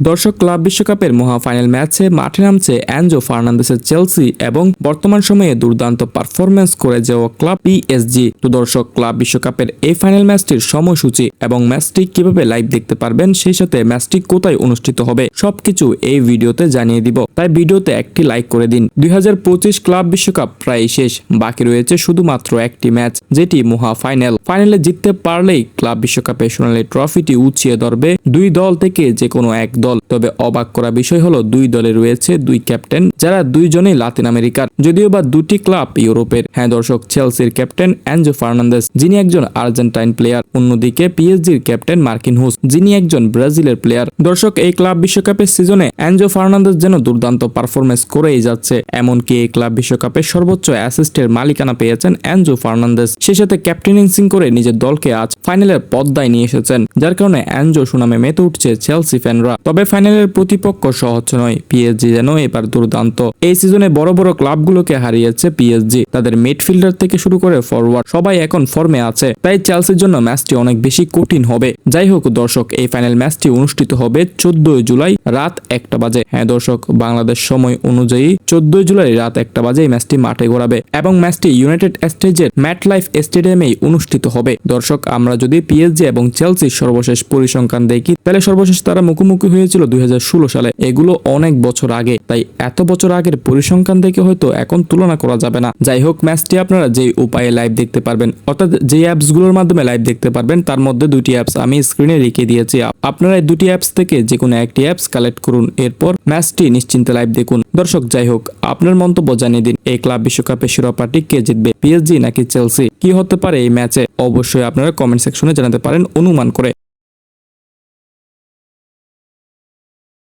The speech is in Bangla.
দর্শক, ক্লাব বিশ্বকাপের মহা ফাইনাল ম্যাচে মাঠে নামছে অ্যানজো ফার্নান্দেসের চেলসি এবং বর্তমান সময়ে দুর্দান্ত পারফরমেন্স করে যাওয়া ক্লাব পিএসজি। তো দর্শক, ক্লাব বিশ্বকাপের এই ফাইনাল ম্যাচটির সময়সূচি এবং ম্যাচটি কীভাবে লাইভ দেখতে পারবেন সেই সাথে ম্যাচটি কোথায় অনুষ্ঠিত হবে সবকিছু এই ভিডিওতে জানিয়ে দিব। তাই ভিডিওতে একটি লাইক করে দিন। দুই হাজার পঁচিশ ক্লাব বিশ্বকাপ প্রায় শেষ। বাকি রয়েছে শুধুমাত্র একটি ম্যাচ, যেটি মহা ফাইনাল। ফাইনালে জিততে পারলেই ক্লাব বিশ্বকাপে সোনালী ট্রফিটি উঁচিয়ে ধরবে দুই দল থেকে যে কোনো এক দল। তবে অবাক করা বিষয় হলো, দুই দলে রয়েছে দুই ক্যাপ্টেন, যারা দুইজনেই লাতিন আমেরিকার, যদিও বা দুটি ক্লাব ইউরোপের। হ্যাঁ দর্শক, চেলসির ক্যাপ্টেন অ্যানজো ফার্নান্দেস, যিনি একজন আর্জেন্টাইন প্লেয়ার। অন্যদিকে পিএসজির ক্যাপ্টেন মার্কিন হুস, যিনি একজন ব্রাজিলের প্লেয়ার। দর্শক, এই ক্লাব বিশ্বকাপের সিজনে অ্যানজো ফার্নান্দেস যেন দুর্দান্ত পারফরমেন্স করেই যাচ্ছে। এমনকি এই ক্লাব বিশ্বকাপে সর্বোচ্চ অ্যাসিস্টের মালিকানা পেয়েছেন অ্যানজো ফার্নান্দেস। সেই সাথে ক্যাপ্টেনেন্সিং করে নিজের দলকে আজ ফাইনালের পদ্মায় নিয়ে এসেছেন, যার কারণে অ্যানজো সুনামে মেতে উঠছে চেলসি ফ্যানরা। তবে ফাইনালের প্রতিপক্ষ সহজ নয়, পিএসজি যেন এবার দুর্দান্ত। এই সিজনে বড় বড় ক্লাবগুলোকে হারিয়েছে পিএসজি। তাদের মিডফিল্ডার থেকে শুরু করে ফরওয়ার্ড সবাই এখন ফর্মে আছে। তাই চেলসির জন্য ম্যাচটি অনেক বেশি কঠিন হবে। যাই হোক দর্শক, এই ফাইনাল ম্যাচটি অনুষ্ঠিত হবে চোদ্দই জুলাই রাত একটা বাজে। হ্যাঁ দর্শক, বাংলাদেশ সময় অনুযায়ী চোদ্দই জুলাই রাত একটা বাজে এই ম্যাচটি মাঠে গড়াবে। এবং ম্যাচটি ইউনাইটেড স্টেজের ম্যাট লাইফ স্টেডিয়ামেই অনুষ্ঠিত হবে। দর্শক, আমরা যদি পিএসজি এবং চেলসির সর্বশেষ পরিসংখ্যান দেখি, তাহলে সর্বশেষ তারা মুখোমুখি হয়েছিল দুই হাজার ষোলো সালে। এগুলো অনেক বছর আগে। তাই এত বছর আগের পরিসংখ্যান দেখে হয়তো এখন তুলনা করা যাবে না। যাই হোক, ম্যাচটি আপনারা যেই উপায়ে লাইভ দেখতে পারবেন, অর্থাৎ যে অ্যাপসগুলোর মাধ্যমে লাইভ দেখতে পারবেন, তার মধ্যে দুটি অ্যাপস আমি স্ক্রিনে রেখে দিয়েছি। আপনারা এই দুটি অ্যাপস থেকে যে কোনো একটি অ্যাপস কালেক্ট করুন। এরপর ম্যাচটি নিশ্চিন্তে লাইভ দেখুন। দর্শক, যাই হোক, আপনার মন্তব্য জানিয়ে দিন। এই ক্লাব বিশ্বকাপের শিরোপাটি কে জিতবে পিএসজি নাকি চেলসি কি হতে পারে এই ম্যাচে? অবশ্যই আপনারা কমেন্ট সেকশনে জানাতে পারেন অনুমান করে।